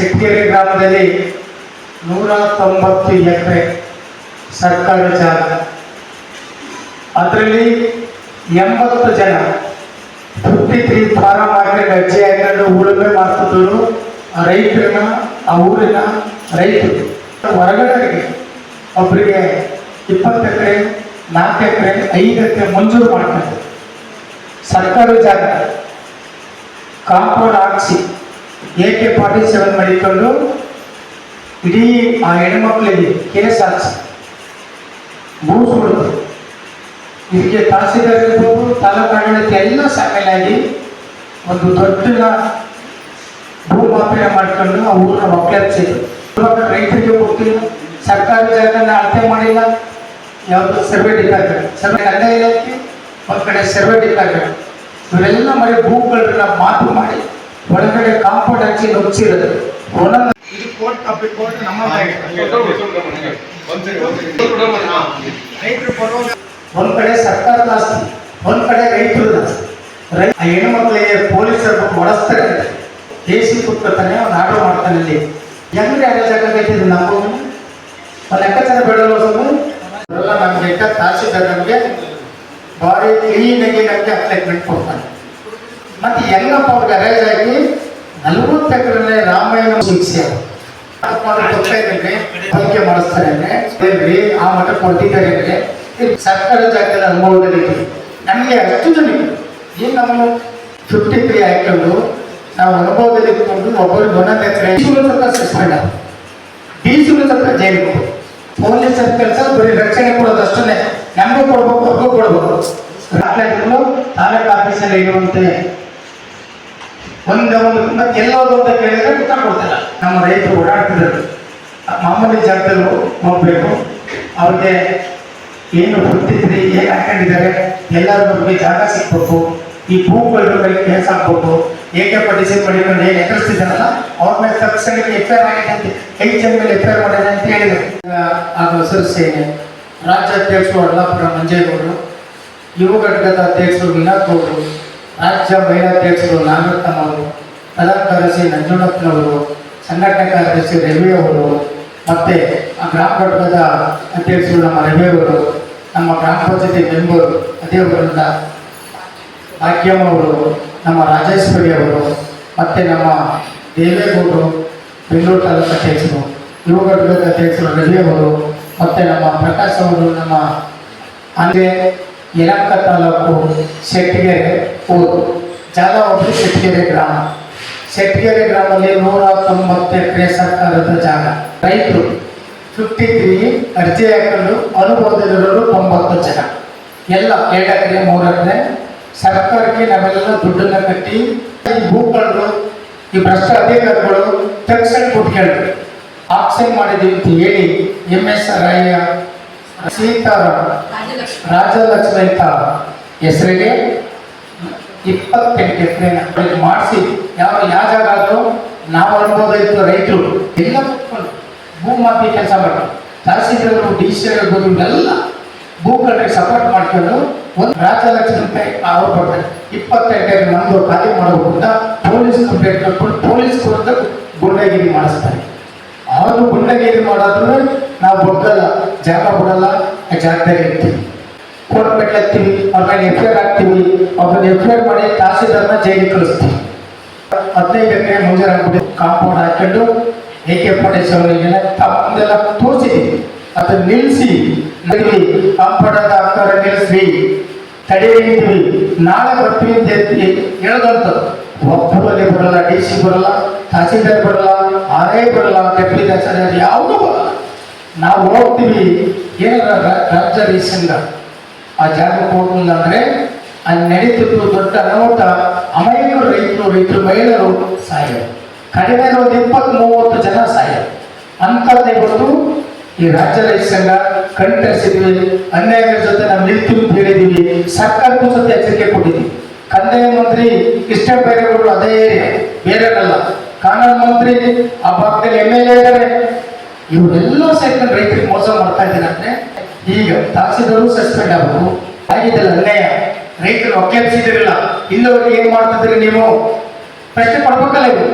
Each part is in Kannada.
ಶೆಟ್ಟಿಗೆರೆ ಗ್ರಾಮದಲ್ಲಿ ನೂರ ತೊಂಬತ್ತು ಎಕರೆ ಸರ್ಕಾರಿ ಜಾಗ. ಅದರಲ್ಲಿ ಎಂಬತ್ತು ಜನ ಫಿಫ್ಟಿ ತ್ರೀ ಫಾರಂ ಹಾಕಿ ಅಜ್ಜಿ ಹಾಕೊಂಡು ಉಳುಮೆ ಮಾಡ್ತಿದ್ರು ಆ ರೈತರನ್ನ, ಆ ಊರಿನ ರೈತರು. ಹೊರಗಡೆಗೆ ಒಬ್ಬರಿಗೆ ಇಪ್ಪತ್ತು ಎಕರೆ, ನಾಲ್ಕು ಎಕರೆ, ಐದು ಎಕರೆ ಮಂಜೂರು ಮಾಡ್ತಾರೆ. ಸರ್ಕಾರಿ ಜಾಗ. ಕಾಂಪೌಂಡ್ ಹಾಕಿಸಿ ಎ ಕೆ ಫಾರ್ಟಿ ಸೆವೆನ್ ಮಾಡಿಕೊಂಡು ಇಡೀ ಆ ಹೆಣ್ಮಕ್ಳಿಗೆ ಕೇಸ್ ಹಾಕಿಸಿ. ಮುಗಿಸ್ಬಿಡ್ತು ಇದಕ್ಕೆ ತಹಸೀಲ್ದಾರ್ ಇರ್ಬೋದು, ತಾಲೂಕು ಆಡಳಿತ ಎಲ್ಲ ಶಾಮಿಲಾಗಿ ಒಂದು ದೊಡ್ಡ ಭೂಮಾಪನೆ ಮಾಡ್ಕೊಂಡು ಆ ಊರಿನ ಒಕ್ಕಲಿಸಿದ್ರು ಇವಾಗ ರೈತರಿಗೆ ಕೊಟ್ಟಿಲ್ಲ ಸರ್ಕಾರಿ ಜಾಗನ ಅಳತೆ ಮಾಡಿಲ್ಲ. ಯಾವುದು ಸರ್ವೆ ಡಿಪಾರ್ಟ್ಮೆಂಟ್, ಸರ್ವೆ ಕಂದಾಯ ಇಲಾಖೆ, ಒಂದು ಕಡೆ ಸರ್ವೆ ಡಿಪಾರ್ಟ್ಮೆಂಟ್. ಇವರೆಲ್ಲ ಮಾಡಿ ಭೂಗಳನ್ನ ಮಾತು ಮಾಡಿ. ಒಳಗಡೆ ಕಾಂಪೌಂಡ್ ಹಚ್ಚಿ ನುಗ್ಸಿರೋದು ಒಂದೊಂದು ಇದು ಕೋರ್ಟ್ ಕಾಪಿ ಕೋರ್ಟ್ ನಮ್ಮ ರೈತರು ಒಂದ್ ಕಡೆ ಸರ್ಕಾರದ ಆಸ್ತಿ ಒಂದ್ ಕಡೆ ರೈತರದ ಆಸ್ತಿ ಆ ಹೆಣ್ಮಕ್ಳಿಗೆ ಪೊಲೀಸರು ಹೊಡೆಸ್ತಾರೆ ದೇಸಿ ಕುತ್ಕೊತಾನೆ ಒಂದು ಆರ್ಡರ್ ಮಾಡ್ತಾನೆ ಇಲ್ಲಿ. ಹೆಂಗ್ರಿ ಅರೇಂಜ್ ಆಗೈತೆ ಇದು ನಮ್ಮ ಒಂದು ಲೆಕ್ಕಾಚಾರ ಬೇಡಲ್ಲ ಸ್ವಲ್ಪ? ಎಲ್ಲ ನಮ್ಗೆ ತಹಸೀಲ್ದಾರ್ ನಮಗೆ ಭಾರಿ ಕ್ಲೀನಾಗಿ ನಮಗೆ ಅಪ್ಲೈಟ್ಮೆಂಟ್ ಕೊಡ್ತಾನೆ ಮತ್ತೆ ಎಲ್ಲಪ್ಪ ಅವ್ರಿಗೆ ಅರೇಜ್ ಆಗಿ ನಲವತ್ತು ಎಕರೆ ರಾಮಾಯಣ ಶಿಕ್ಷೆ. ಬಗ್ಗೆ ಮಾಡಿಸ್ತಾರೆ ಆ ಮಠ ಕೊಟ್ಟಿದ್ದಾರೆ ಸರ್ಕಾರ ಜಾಗದಲ್ಲಿ ಅನುಭವದಲ್ಲಿ ನಮಗೆ ಅಷ್ಟು ಜನ ಈಗ ನಾವು ಫಿಫ್ಟಿ ತ್ರೀ ಹಾಕೊಂಡು ನಾವು ಅನುಭವದಲ್ಲಿ ಇಟ್ಕೊಂಡು ಒಬ್ಬರಿಗೆ ಒಂದೊಂದು ಎಕರೆ ಸ್ವಲ್ಪ suspend D C jail police ಕೆಲಸ ಬರೀ ರಕ್ಷಣೆ ಕೊಡೋದು ಅಷ್ಟನ್ನೇ. ನಮಗೂ ಕೊಡ್ಬೇಕು, ಅವ್ರಿಗೂ ಕೊಡ್ಬೇಕು. ತಾಲೂಕು ಆಫೀಸಲ್ಲಿ ಇರುವಂತೆ ಒಂದು ಒಂದು ಮತ್ತೆ ಎಲ್ಲೋದು ಅಂತ ಕೇಳಿದ್ರೆ ನಮ್ಮ ರೈತರು ಓಡಾಡ್ತಿದ್ರು ಮಾಮೂಲಿ ಜಾಗದಲ್ಲೂ ಹೋಗ್ಬೇಕು. ಅವ್ರಿಗೆ ಏನು ಗೊತ್ತಿದ್ರಿ ಏನು ಹಾಕೊಂಡಿದ್ದಾರೆ, ಎಲ್ಲರ ಬಗ್ಗೆ ಜಾಗ ಸಿಗ್ಬೇಕು. ಈ ಭೂಗಳ ಬಗ್ಗೆ ಕೆಲಸ ಆಗ್ಬೇಕು. ಏಕೆ ಪಡಿಸಿ ಪಡಿಕೊಂಡು ಏನು ಎದುರಿಸ್ತಿದ್ದಾರಲ್ಲ, ಅವ್ರ ಮೇಲೆ ತಕ್ಷಣಕ್ಕೆ ಎಫ್ ಆಗಿದೆ ಅಂತ ಜನ ಮೇಲೆ ಎಫ್ ಮಾಡಿದೆ ಅಂತ ಹೇಳಿದ್ರು. ಆಗ ಹಸಿರು ಸೇನೆ ರಾಜ್ಯಾಧ್ಯಕ್ಷರು ಅಲ್ಲಾಪುರ ಮಂಜೇಗೌಡರು, ಯುವ ಘಟಕದ ಅಧ್ಯಕ್ಷರು ವಿನಾಥ್ ಗೌಡರು ರಾಜ್ಯ ಮಹಿಳಾಧ್ಯಕ್ಷರು ನಾಗರತ್ನವರು ಕಾರ್ಯದರ್ಶಿ ಅವರು ಸಂಘಟಕ ಕಾರ್ಯದರ್ಶಿ ರವಿ ಅವರು ಮತ್ತೆ ಆ ಗ್ರಾಮ ಘಟಕದ ಅಧ್ಯಕ್ಷರು ನಮ್ಮ ರವಿ ಅವರು ನಮ್ಮ ಗ್ರಾಮ ಪಂಚಾಯತಿ ಮೆಂಬರ್ ಅದೇವರಿಂದ ಭಾಗ್ಯಮ್ಮ ಅವರು ನಮ್ಮ ರಾಜೇಶ್ವರಿ ಅವರು ಮತ್ತೆ ನಮ್ಮ ದೇವೇಗೌಡರು, ಬೆಂಗಳೂರು ತಾಲೂಕು ಅಧ್ಯಕ್ಷರು, ಯುವ ಘಟಕದ ಅಧ್ಯಕ್ಷರು ರವಿ ಅವರು ಮತ್ತೆ ನಮ್ಮ ಪ್ರಕಾಶ್ ಅವರು, ನಮ್ಮ ಅಂದರೆ ಯಲಹಂಕ ತಾಲೂಕು ಶೆಟ್ಟಿಗೆರೆ ಊರು. ಜಾಗ ಒಂದು ಶೆಟ್ಟಿಗೆರೆ ಗ್ರಾಮ. ಶೆಟ್ಟಿಗೆರೆ ಗ್ರಾಮದಲ್ಲಿ ನೂರ ತೊಂಬತ್ತು ಎಕರೆ ಸರ್ಕಾರದ ಜಾಗ. ರೈತರು ಫಿಫ್ಟಿ ತ್ರೀ ಅರ್ಜಿ ಹಾಕಲು ಅನುಭವದಲ್ಲಿರೋರು ತೊಂಬತ್ತು ಜನ. ಎಲ್ಲ ಎರಡು ಎಕರೆ, ಮೂರು ಎಕರೆ ಸರ್ಕಾರಕ್ಕೆ ನಾವೆಲ್ಲ ದುಡ್ಡನ್ನು ಕಟ್ಟಿ ಈ ಭೂಗಳು ಈ ಭ್ರಷ್ಟ ಅಧಿಕಾರಿಗಳು ತಕ್ಷಣ ಕೊಟ್ಕೊಂಡ್ರು ಆಕ್ಷನ್ ಮಾಡಿದೀವಿ ಅಂತ ಹೇಳಿ ಎಂ ಎಸ್ ರಾಯ ಸೀತಾರಾಮ್ ರಾಜಲಕ್ಷ್ಮಿ ಅಂತ ಹೆಸರಿಗೆ ಇಪ್ಪತ್ತೆಂಟು ಎಕರೆ ಮಾಡಿಸಿ. ಯಾವ ಯಾವ ಜಾಗ ಆದರೂ ನಾವು ಇತ್ತು ರೈತರು. ಎಲ್ಲ ಭೂ ಮಾತಿ ಕೆಲಸ ಮಾಡಿ ತಹಸೀಲ್ದಾರರು ಡಿ ಸಿ ಎಲ್ಲ ಇವೆಲ್ಲ ಭೂಗಳಿಗೆ ಸಪೋರ್ಟ್ ಮಾಡ್ಕೊಂಡು ಒಂದು ರಾಜಲಕ್ಷ್ಮಿ ಅಂತ ಅವ್ರು ಕೊಡ್ತಾರೆ. ಇಪ್ಪತ್ತೆಂಟು ನಮ್ಮದು ಖಾಲಿ ಮಾಡಬೇಕು ಪೊಲೀಸ್ ಕಂಪ್ಲೇಂಟ್ ಕಟ್ಕೊಂಡು ಪೊಲೀಸ್ ಕೊಡ್ತಾ ಗುಂಡಗಿರಿ ಮಾಡಿಸ್ತಾರೆ. ಅವರು ಗುಂಡಗಿರಿ ಮಾಡೋದ್ರೆ ನಾವು ಬಗ್ಗಲ್ಲ, ಜಾಗ ಬಿಡಲ್ಲ ಜಾಗದಲ್ಲಿ ಇರ್ತೀವಿ. ಕೋರ್ಟ್ ಮೆಟ್ಲತ್ತೀವಿ ಅವ್ರ ಮೇಲೆ ಎಫ್ ಐ ಆರ್ ಹಾಕ್ತೀವಿ ಅವ್ರನ್ನ ಎಫ್ ಐ ಆರ್ ಮಾಡಿ ತಹಸೀಲ್ದಾರ್ನ ಜೈಲಿಗೆ ಕಳಿಸ್ತೀವಿ. ಹದಿನೈದು ಎಕರೆ ಮುಂಜಾನೆ ಕಾಂಪೌಂಡ್ ಹಾಕೊಂಡು ಎ ಕೆ ಪಟೇಶ್ವರಿಗೆಲ್ಲ ತಮ್ಮದೆಲ್ಲ ತೋರಿಸಿದ್ದೀವಿ ಅದನ್ನ ನಿಲ್ಲಿಸಿ ನಡೀಲಿ ಕಾಂಪೌಂಡ್ ಆಕಾರ ನಿಲ್ಲಿಸಿ ತಡೆಯಿದ್ದೀವಿ ನಾಳೆ ಬರ್ತೀವಿ ಅಂತ ಹೇಳ್ತೀವಿ ಹೇಳದಂಥದ್ದು. ಒಬ್ಬರಲ್ಲಿ ಬರಲ್ಲ ಡಿ ಸಿ ಬರಲ್ಲ, ತಹಸೀಲ್ದಾರ್ ಬರಲ್ಲ ಆರ್ ಐ ಬರಲ್ಲ ಡೆಪ್ಯೂಟಿ ತಹಸೀಲ್ದಾರ್ ಯಾವುದೂ ಬರಲ್ಲ. ನಾವು ಹೋಗ್ತೀವಿ. ರಾ- ರಾಜ್ಯ ರೀಸಂಗ? ಆ ಜಾಗಕ್ಕೆ ಹೋಗ್ಲಿಲ್ಲ ಅಂದ್ರೆ ಅಲ್ಲಿ ನಡೀತಿದ್ದು ದೊಡ್ಡ ಅನಾಹುತ ಅನೇಕ ರೈತರು ರೈತರು ಮಹಿಳೆಯರು ಸಾಯೋದು ಕಡಿಮೆ ಒಂದು ಇಪ್ಪತ್ತು ಮೂವತ್ತು ಜನ ಸಾಯ. ಅಂಥದ್ದೇ ಇವತ್ತು ಈ ರಾಜ್ಯ ರೈತ ಸಂಘ ಕಣ್ತರಿಸಿದ್ವಿ ಅನ್ಯಾಯಗಳ ಜೊತೆ ನಾವು ನಿಲ್ತೀವಿ ಅಂತ ಹೇಳಿದೀವಿ. ಸರ್ಕಾರಕ್ಕೂ ಜೊತೆ ಎಚ್ಚರಿಕೆ ಕೊಟ್ಟಿದ್ದೀವಿ ಕಂದಾಯ ಮಂತ್ರಿ ಕೃಷ್ಣ ಬೈರೇಗೌಡರು ಅದೇ ಏರಿಯಾ. ಬೇರೆಯವರಲ್ಲ ಕಾನೂನು ಮಂತ್ರಿ, ಆ ಭಾಗದಲ್ಲಿ ಎಂ ಎಲ್ ಎ ಇದ್ದಾರೆ ಇವರೆಲ್ಲ ಸೇರ್ಕೊಂಡು ರೈತರಿಗೆ ಮೋಸ ಮಾಡ್ತಾ ಇದ್ದೀನಂದ್ರೆ ಈಗ ತಾಸಿದವರು ಸಸ್ಪೆಂಡ್ ಆಗಬೇಕು ಆಗಿದ್ದಲ್ಲ ಅನ್ಯಾಯ ರೈತರು ಒಕ್ಕಲಿಸಿದಿರಲ್ಲ ಇಲ್ಲವರಿಗೆ ಏನ್ ಮಾಡ್ತಿದ್ರಿ ನೀವು? ಪ್ರಶ್ನೆ ಪಡ್ಬೇಕಲ್ಲ ಇದು.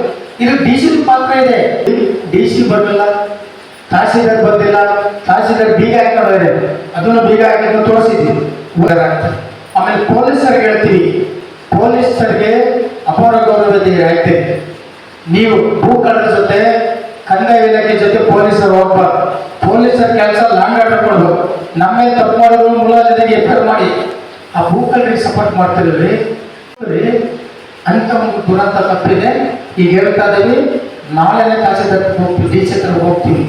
ಇದು ಡಿ ಸಿ ಪಾತ್ರ ಇದೆ. ಡಿ ಸಿ ಬರಲಿಲ್ಲ ತಹಸೀಲ್ದಾರ್ ಬಂದಿಲ್ಲ ತಹಸೀಲ್ದಾರ್ ಬೀಗ ಹಾಕೊಂಡಿದೆ ಅದನ್ನು ಬೀಗ ಹಾಕಿದ್ರು ತೋರಿಸಿದ್ವಿ. ಆಗ್ತದೆ ಆಮೇಲೆ ಪೊಲೀಸರಿಗೆ ಹೇಳ್ತೀವಿ. ಪೊಲೀಸರಿಗೆ ಅಪಾರ ಗೌರವ ಆಯ್ತೆ ನೀವು ಭೂ ಕಳ್ಳರ ಜೊತೆ ಕಂದಾಯ ಇಲಾಖೆ ಜೊತೆ ಪೊಲೀಸರು ಹೋಗ್ಬಾರ್ದು. ಪೊಲೀಸರ ಕೆಲಸ ಲಾಂಗ್ ಕೊಡೋದು ನಮ್ಮೇಲೆ ತಪ್ಪು ಮಾಡೋದು ಮುಲಾಜಿಗೆ ಎಫರ್ ಮಾಡಿ. ಆ ಭೂ ಸಪೋರ್ಟ್ ಮಾಡ್ತಿರಲ್ರಿ ಅಂತ ಒಂದು ದುರಂತ ತಪ್ಪಿದೆ. ಈಗ ಹೇಳ್ತಾ ಇದ್ದೀವಿ ನಾಳೆನೇ ತಹಸೀಲ್ದಾರ್ ತಪ್ಪು ಡಿ ಸಿ ಹೋಗ್ತೀವಿ.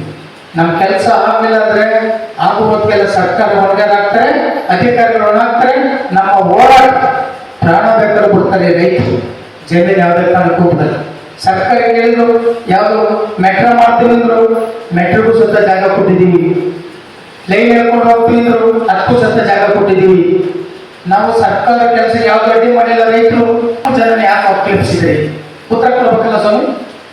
ನಮ್ಮ ಕೆಲಸ ಆಗಲಿಲ್ಲ ಅಂದ್ರೆ ಆಗುವುದಕ್ಕೆಲ್ಲ ಸರ್ಕಾರ ಒಳಗಾಗ್ತಾರೆ ಅಧಿಕಾರಿಗಳು ಒಳಗಾಗ್ತಾರೆ ನಮ್ಮ ಹೋರಾಟ ಪ್ರಾಣ ಬೇಕಾದ್ರೆ ಬಿಡ್ತಾರೆ ರೈತರು. ಜಮೀನು ಯಾವುದೇ ಕಾರಣಕ್ಕೂ ಬಿಡಲ್ಲ ಸರ್ಕಾರ ಹೇಳಿದ್ರು ಯಾವುದು ಮೆಟ್ರೋ ಮಾಡ್ತೀವಿ ಅಂದ್ರು ಮೆಟ್ರೋಗೂ ಸುತ್ತ ಜಾಗ ಕೊಟ್ಟಿದ್ದೀವಿ. ಲೈನ್ ಹೇಳ್ಕೊಂಡು ಹೋಗ್ತೀವಿ ಅಂದ್ರು ಅದಕ್ಕೂ ಸತ್ತ ಜಾಗ ಕೊಟ್ಟಿದ್ದೀವಿ. ನಾವು ಸರ್ಕಾರ ಕೆಲಸ ಯಾವ್ದು ಅಡ್ಡಿ ಮಾಡಿಲ್ಲ ರೈತರು ಜನ ಯಾಕೆ ಅವಕ್ಲಿಪ್ಸಿದ್ರಿ ಉತ್ತರ ಕೊಡ್ಬೇಕಲ್ಲ ಸ್ವಾಮಿ?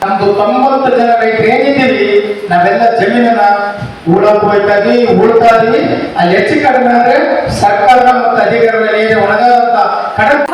ನಮ್ದು ತೊಂಬತ್ತು ಜನ ರೈತರು ಏನಿದ್ದೀವಿ ನಾವೆಲ್ಲ ಜಮೀನನ್ನ ಉಳಕ್ ಹೋಯ್ತಾ ಇದೀವಿ ಉಳ್ತಾ ಇದೀವಿ. ಅಲ್ಲಿ ಹೆಚ್ಚು ಕಡಿಮೆ ಅಂದ್ರೆ ಸರ್ಕಾರ ಮತ್ತು ಅಧಿಕಾರಿಗಳು ಏನೇ ಒಣಗಾದಂತ ಕಡಿಮೆ